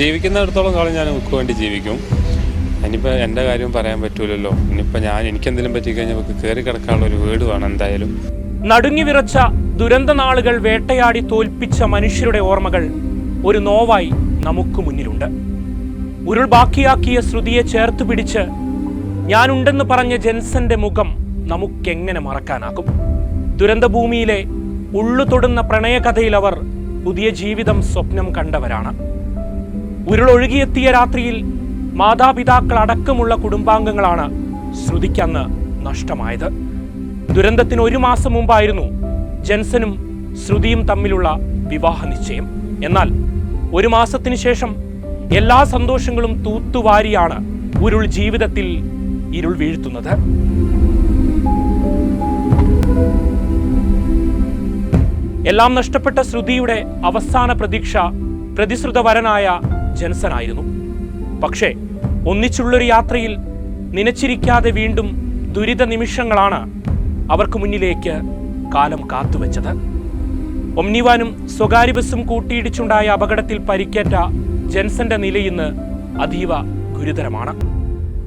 ജീവിക്കുന്നിടത്തോളം കാലം ഞാൻ ഉക്ക് വേണ്ടി ജീവിക്കും. ഇനിയിപ്പോൾ എന്റെ കാര്യം പറയാൻ പറ്റൂലല്ലോ. ഇനിയിപ്പോൾ ഞാൻ എനിക്കെന്തെങ്കിലും പറ്റിക്കഴിഞ്ഞാൽ നമുക്ക് കയറി കിടക്കാനുള്ള ഒരു വീട് വേണം എന്തായാലും. നടുങ്ങി വിറച്ച ദുരന്ത നാളുകൾ വേട്ടയാടി തോൽപ്പിച്ച മനുഷ്യരുടെ ഓർമ്മകൾ ഒരു നോവായി നമുക്ക് മുന്നിലുണ്ട്. ഉരുൾ ബാക്കിയാക്കിയ ശ്രുതിയെ ചേർത്ത് പിടിച്ച് ഞാനുണ്ടെന്ന് പറഞ്ഞ ജെൻസന്റെ മുഖം നമുക്കെങ്ങനെ മറക്കാനാകും? ദുരന്തഭൂമിയിലെ ഉള്ളു തൊടുന്ന പ്രണയകഥയിൽ അവർ പുതിയ ജീവിതം സ്വപ്നം കണ്ടവരാണ്. ഉരുളൊഴുകിയെത്തിയ രാത്രിയിൽ മാതാപിതാക്കൾ അടക്കമുള്ള കുടുംബാംഗങ്ങളാണ് ശ്രുതിക്കന്ന് നഷ്ടമായത്. ദുരന്തത്തിന് ഒരു മാസം മുമ്പായിരുന്നു ജെൻസനും ശ്രുതിയും തമ്മിലുള്ള വിവാഹ നിശ്ചയം. എന്നാൽ ഒരു മാസത്തിന് ശേഷം എല്ലാ സന്തോഷങ്ങളും തൂത്തുവാരിയാണ് ഉരുൾ ജീവിതത്തിൽ ഇരുൾ വീഴ്ത്തുന്നത്. എല്ലാം നഷ്ടപ്പെട്ട ശ്രുതിയുടെ അവസാന പ്രതീക്ഷ പ്രതിശ്രുത വരനായ ജൻസനായിരുന്നു പക്ഷേ ഒന്നിച്ചുള്ളൊരു യാത്രയിൽ നനച്ചിരിക്കാതെ വീണ്ടും ദുരിത നിമിഷങ്ങളാണ് അവർക്ക് മുന്നിലേക്ക് കാലം കാത്തുവെച്ചത്. ഒമ്നിവാനും സ്വകാര്യ ബസ്സും കൂട്ടിയിടിച്ചുണ്ടായ അപകടത്തിൽ പരിക്കേറ്റ ജെൻസന്റെ നില ഇന്ന് അതീവ ഗുരുതരമാണ്.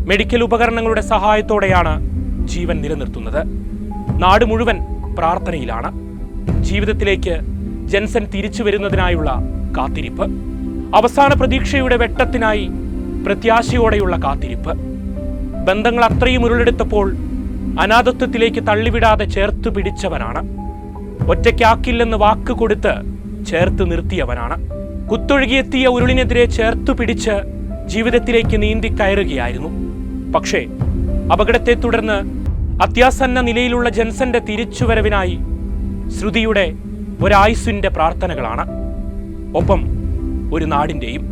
മെഡിക്കൽ ഉപകരണങ്ങളുടെ സഹായത്തോടെയാണ് ജീവൻ നിലനിർത്തുന്നത്. നാട് മുഴുവൻ പ്രാർത്ഥനയിലാണ്. ജീവിതത്തിലേക്ക് ജെൻസൻ തിരിച്ചു വരുന്നതിനായുള്ള കാത്തിരിപ്പ്. അവസാന പ്രതീക്ഷയുടെ വെട്ടത്തിനായി പ്രത്യാശയോടെയുള്ള കാത്തിരിപ്പ്. ബന്ധങ്ങൾ അത്രയും ഉരുളെടുത്തപ്പോൾ അനാഥത്വത്തിലേക്ക് തള്ളിവിടാതെ ചേർത്ത് പിടിച്ചവനാണ്. ഒറ്റയ്ക്കാക്കില്ലെന്ന് വാക്ക് കൊടുത്ത് ചേർത്ത് നിർത്തിയവനാണ്. കുത്തൊഴുകിയെത്തിയ ഉരുളിനെതിരെ ചേർത്തു പിടിച്ച് ജീവിതത്തിലേക്ക് നീന്തി കയറുകയായിരുന്നു. പക്ഷേ അപകടത്തെ തുടർന്ന് അത്യാസന്ന നിലയിലുള്ള ജെൻസന്റെ തിരിച്ചുവരവിനായി ശ്രുതിയുടെ ഒരായുസിന്റെ പ്രാർത്ഥനകളാണ്. ഒപ്പം ഒരു നാടിന്റെയും